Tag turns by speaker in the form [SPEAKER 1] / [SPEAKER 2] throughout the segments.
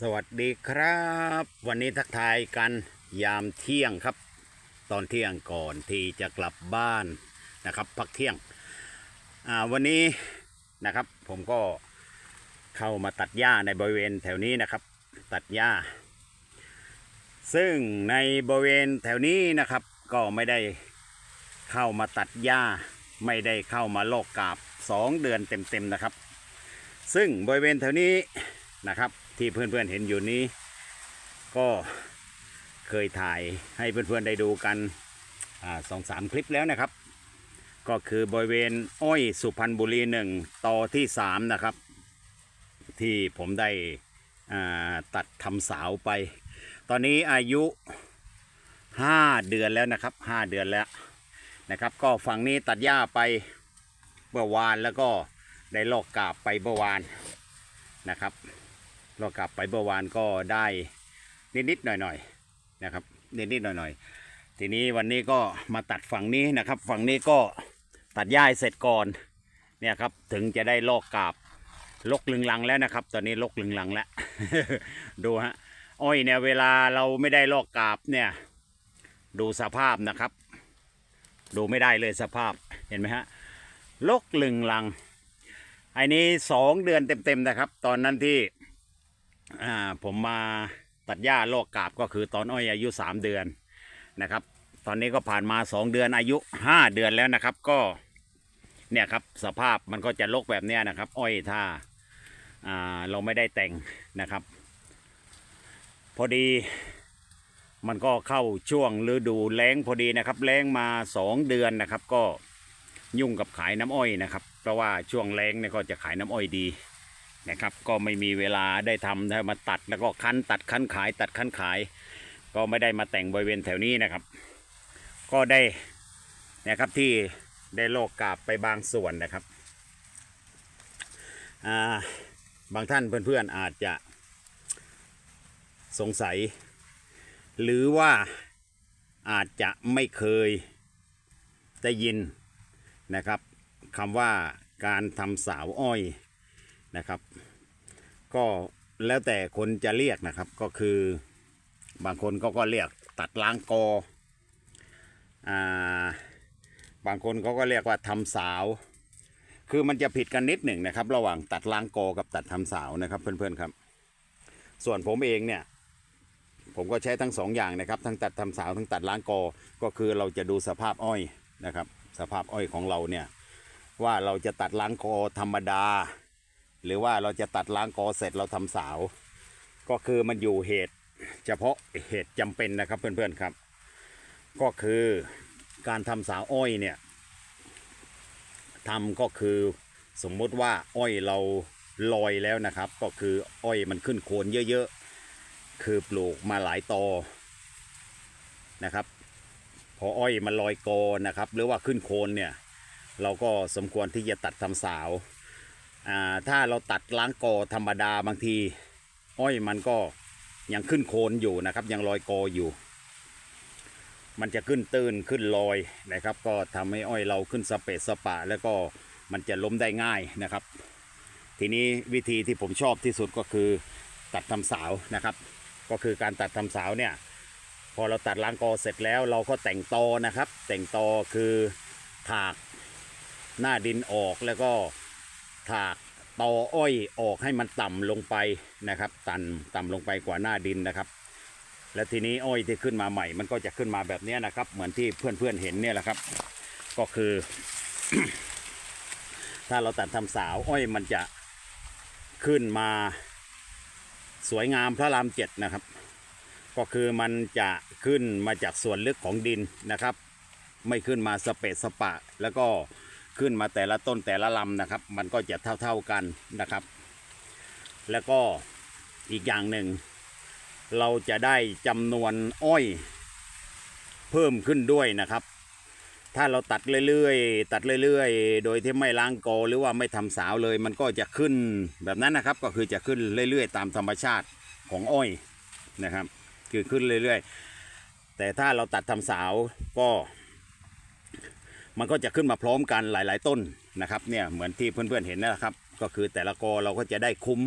[SPEAKER 1] สวัสดีครับ วันนี้ทักทายกันยามเที่ยงครับ ตอนเที่ยงก่อนที่จะกลับบ้านนะครับพักเที่ยงวันนี้นะครับผมก็เข้ามาตัดหญ้าในบริเวณแถวนี้นะครับ ตัดหญ้า ซึ่งในบริเวณแถวนี้นะครับ ก็ไม่ได้เข้ามาตัดหญ้า ไม่ได้เข้ามาโลกกาบสองเดือนเต็มๆนะครับ ซึ่งบริเวณแถวนี้นะครับ ที่เพื่อนๆเห็นอยู่นี้ ก็เคยถ่ายให้เพื่อนๆได้ดูกันสองสามคลิปแล้วนะครับ ก็คือบริเวณอ้อยสุพรรณบุรีหนึ่งต่อที่สามนะครับ ที่ผมได้ตัดทำสาวไป ตอนนี้อายุห้าเดือนแล้วนะครับห้าเดือนแล้วนะครับ ก็ฝั่งนี้ตัดหญ้าไปเมื่อวานแล้วก็ได้ลอกกาบไปเมื่อวานนะครับ เรากลับไปเมื่อวานก็ได้นิดๆหน่อยๆนะครับนิดๆหน่อยๆ ทีนี้วันนี้ก็มาตัดฝั่งนี้นะครับ ฝั่งนี้ก็ตัดหญ้าเสร็จก่อนเนี่ยครับถึงจะได้ลอกกาบลกลึงลังแล้วนะครับ ตอนนี้ลกลึงลังแล้วดูฮะอ้อยเนี่ยเวลาเราไม่ได้ลอกกาบเนี่ย ดูสภาพนะครับ ดูไม่ได้เลยสภาพเห็นไหมฮะลกลึงลังไอ้นี้สองเดือนเต็มๆนะครับ ตอนนั้นที่ อ่าผมมาตัดหญ้าลอกกาบก็คือตอนอ้อยอายุ 3 เดือนนะครับ ตอนนี้ก็ผ่านมา 2 เดือนอายุ 5 เดือนแล้วนะครับ ก็เนี่ยครับสภาพมันก็จะลกแบบเนี้ยนะครับ อ้อยถ้าอ่าเราไม่ได้แต่งนะครับ พอดีมันก็เข้าช่วงฤดูแล้งพอดีนะครับแล้งมา 2 เดือนนะครับ ก็ยุ่งกับขายน้ำอ้อยนะครับ เพราะว่าช่วงแล้งเนี่ยก็จะขายน้ำอ้อยดี นะครับ ก็ไม่มีเวลาได้ทำได้มาตัดแล้วก็คั้นตัดคั้นขาย ตัดคั้นขาย ก็ไม่ได้มาแต่งบริเวณแถวนี้นะครับ ก็ได้นะครับที่ได้โลกกาบไปบางส่วนนะครับาบางท่านเพื่อนๆอาจจะสงสัย หรือว่าอาจจะไม่เคยได้ยินนะครับคำว่าการทำสาวอ้อย นะครับ ก็แล้วแต่คนจะเรียกนะครับก็คือบางคนก็ก็เรียกตัดล้างกออ่าบางคนเขาก็เรียกว่าทำสาว คือมันจะผิดกันนิดหนึ่งนะครับ ระหว่างตัดล้างกอกับตัดทำสาวนะครับเพื่อนๆครับ ส่วนผมเองเนี่ยผมก็ใช้ทั้งสองอย่างนะครับ ทั้งตัดทำสาวทั้งตัดล้างกอ ก็คือเราจะดูสภาพอ้อยนะครับ สภาพอ้อยของเราเนี่ยว่าเราจะตัดล้างกอธรรมดา หรือว่าเราจะตัดล้างกอเสร็จเราทำสาว ก็คือมันอยู่เหตุ เฉพาะเหตุจำเป็นนะครับเพื่อนๆครับ ก็คือการทำสาวอ้อยเนี่ยทำก็คือสมมุติว่าอ้อยเราลอยแล้วนะครับ ก็คืออ้อยมันขึ้นโคนเยอะๆ คือปลูกมาหลายตอนะครับพออ้อยมันลอยกอนะครับ หรือว่าขึ้นโคนเนี่ย เราก็สมควรที่จะตัดทำสาวอ่า ถ้าเราตัดล้างกอธรรมดาบางที อ้อยมันก็ยังขึ้นโคนอยู่นะครับ ยังลอยกออยู่ มันจะขึ้นตื้นขึ้นลอยนะครับ ก็ทำให้อ้อยเราขึ้นสเปซสปะ แล้วก็มันจะล้มได้ง่ายนะครับ ทีนี้วิธีที่ผมชอบที่สุดก็คือตัดทำสาวนะครับ ก็คือการตัดทำสาวเนี่ย พอเราตัดล้างกอเสร็จแล้ว เราก็แต่งตอนะครับ แต่งตอคือถากหน้าดินออกแล้วก็ ถากตออ้อยออกให้มันต่ำลงไปนะครับ ตันต่ำลงไปกว่าหน้าดินนะครับ และทีนี้อ้อยที่ขึ้นมาใหม่ มันก็จะขึ้นมาแบบนี้นะครับ เหมือนที่เพื่อนๆเห็นเนี่ยแหละครับ ก็คือ ถ้าเราตัดทำสาวอ้อยมันจะขึ้นมาสวยงามพระรามเจ็ดนะครับ ก็คือมันจะขึ้นมาจากส่วนลึกของดินนะครับ ไม่ขึ้นมาสเปซสปะ แล้วก็ ขึ้นมาแต่ละต้นแต่ละลำนะครับ มันก็จะเท่าๆกันนะครับ แล้วก็อีกอย่างหนึ่ง เราจะได้จำนวนอ้อยเพิ่มขึ้นด้วยนะครับ ถ้าเราตัดเรื่อยๆ ตัดเรื่อยๆ โดยที่ไม่ล้างกอหรือว่าไม่ทำสาวเลย มันก็จะขึ้นแบบนั้นนะครับ ก็คือจะขึ้นเรื่อยๆ ตามธรรมชาติของอ้อยนะครับ คือขึ้นเรื่อยๆ แต่ถ้าเราตัดทำสาวก็ มันก็จะขึ้นมาพร้อมกันหลาย ๆ ต้นนะครับเนี่ยเหมือนที่เพื่อนๆเห็นนะครับ ก็คือแต่ละกอเราก็จะได้คุ้ม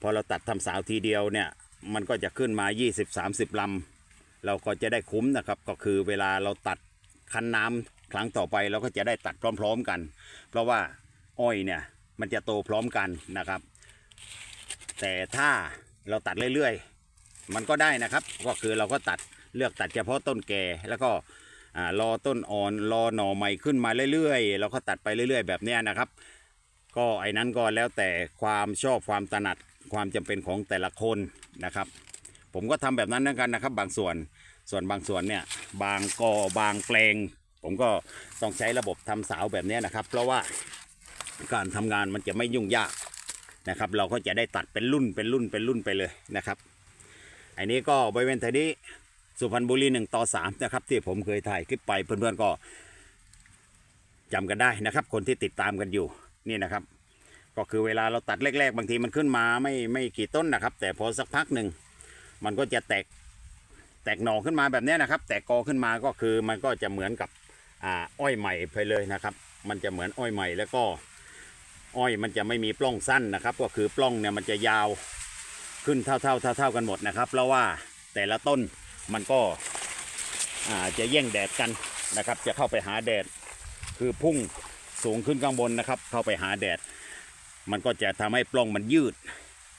[SPEAKER 1] พอเราตัดทำสาวทีเดียวเนี่ยมันก็จะขึ้นมา 20-30ลำเราก็จะได้คุ้มนะครับ ก็คือเวลาเราตัดคั้นน้ำครั้งต่อไปเราก็จะได้ตัดพร้อม ๆกัน เพราะว่าอ้อยเนี่ยมันจะโตพร้อมกันนะครับ แต่ถ้าเราตัดเรื่อยๆ มันก็ได้นะครับ ก็คือเราก็ตัดเลือกตัดเฉพาะต้นแก่แล้วก็ อ่ารอต้นอ่อนรอหน่อใหม่ขึ้นมาเรื่อยๆเราก็ตัดไปเรื่อย ๆ แบบนี้นะครับ ก็ไอ้นั้นก็แล้วแต่ความชอบความถนัดความจำเป็นของแต่ละคนนะครับ ผมก็ทำแบบนั้นเหมือนกันนะครับ บางส่วนส่วนบางส่วนเนี่ยบางกอบางแปลง ผมก็ต้องใช้ระบบทำสาวแบบนี้นะครับ เพราะว่าการทำงานมันจะไม่ยุ่งยากนะครับ เราก็จะได้ตัดเป็นรุ่นเป็นรุ่นเป็นรุ่นไปเลยนะครับ อันนี้ก็บริเวณแถวนี้ สุพรรณบุรีหนึ่งต่อสามนะครับที่ผมเคยถ่ายคลิปไปเพื่อนๆก็จำกันได้นะครับ คนที่ติดตามกันอยู่นี่นะครับ ก็คือเวลาเราตัดแรก ๆ บางทีมันขึ้นมาไม่ไม่กี่ต้นนะครับ แต่พอสักพักหนึ่งมันก็จะแตกแตกหน่อขึ้นมาแบบนี้นะครับ แตกกอขึ้นมาก็คือมันก็จะเหมือนกับอ่าอ้อยใหม่ไปเลยนะครับ มันจะเหมือนอ้อยใหม่แล้วก็อ้อยมันจะไม่มีปล้องสั้นนะครับ ก็คือปล้องเนี่ยมันจะยาวขึ้นเท่าๆเท่าๆกันหมดนะครับ เพราะว่าแต่ละต้น มันก็จะแย่งแดดกันนะครับ จะเข้าไปหาแดดคือพุ่งสูงขึ้นข้างบนนะครับ เข้าไปหาแดด มันก็จะทำให้ปล้องมันยืด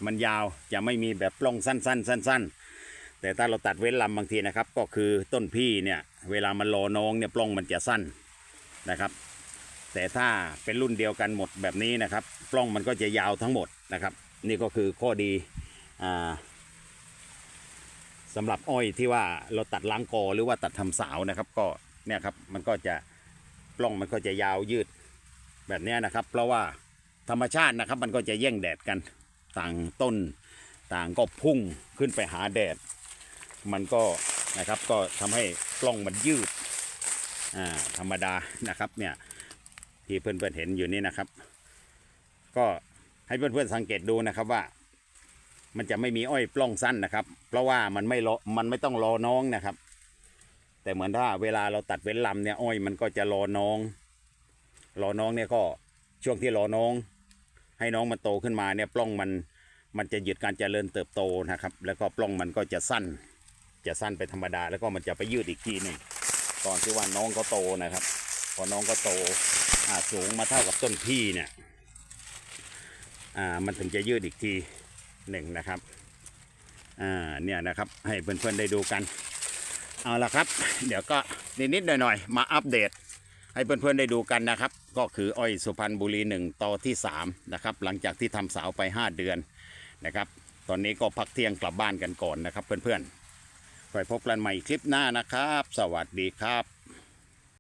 [SPEAKER 1] มันยาวจะไม่มีแบบปล้องสั้น ๆ สั้น ๆ แต่ถ้าเราตัดเว้นลำบางทีนะครับ ก็คือต้นพี่เนี่ยเวลามันรอน้องเนี่ยปล้องมันจะสั้นนะครับ แต่ถ้าเป็นรุ่นเดียวกันหมดแบบนี้นะครับปล้องมันก็จะยาวทั้งหมดนะครับ นี่ก็คือข้อดีอ่า สำหรับอ้อยที่ว่าเราตัดล้างกอหรือว่าตัดทำสาวนะครับก็เนี่ยครับมันก็จะปล้องมันก็จะยาวยืดแบบนี้นะครับ เพราะว่าธรรมชาตินะครับมันก็จะแย่งแดดกันต่างต้นต่างก็พุ่งขึ้นไปหาแดด มันก็นะครับก็ทำให้กล้องมันยืดอ่าธรรมดานะครับเนี่ยที่เพื่อนๆเห็นอยู่นี่นะครับ ก็ให้เพื่อนๆสังเกตดูนะครับว่า มันจะไม่มีอ้อยปล้องสั้นนะครับ เพราะว่ามันไม่รอมันไม่ต้องรอน้องนะครับ แต่เหมือนถ้าเวลาเราตัดเว้นลำเนี่ยอ้อยมันก็จะรอน้อง รอน้องเนี่ยก็ช่วงที่รอน้อง ให้น้องมันโตขึ้นมาเนี่ยปล้องมันมันจะหยุดการเจริญเติบโตนะครับ แล้วก็ปล้องมันก็จะสั้น จะสั้นไปธรรมดา แล้วก็มันจะไปยืดอีกทีหนึ่งก่อนที่ว่าน้องเขาโตนะครับ พอน้องก็โตสูงมาเท่ากับต้นพี่เนี่ยอ่ามันถึงจะยืดอีกที หนึ่งนะครับอ่าเนี่ยนะครับให้เพื่อนๆได้ดูกัน เอาละครับ เดี๋ยวก็นิดๆหน่อยๆ มาอัปเดต ให้เพื่อนๆได้ดูกันนะครับ ก็คืออ้อยสุพรรณบุรีหนึ่งต่อที่3นะครับหลังจากที่ทำสาวไป 5 เดือนนะครับตอนนี้ก็พักเที่ยงกลับบ้านกันก่อนนะครับเพื่อนๆคอยพบกันใหม่คลิปหน้านะครับ สวัสดีครับ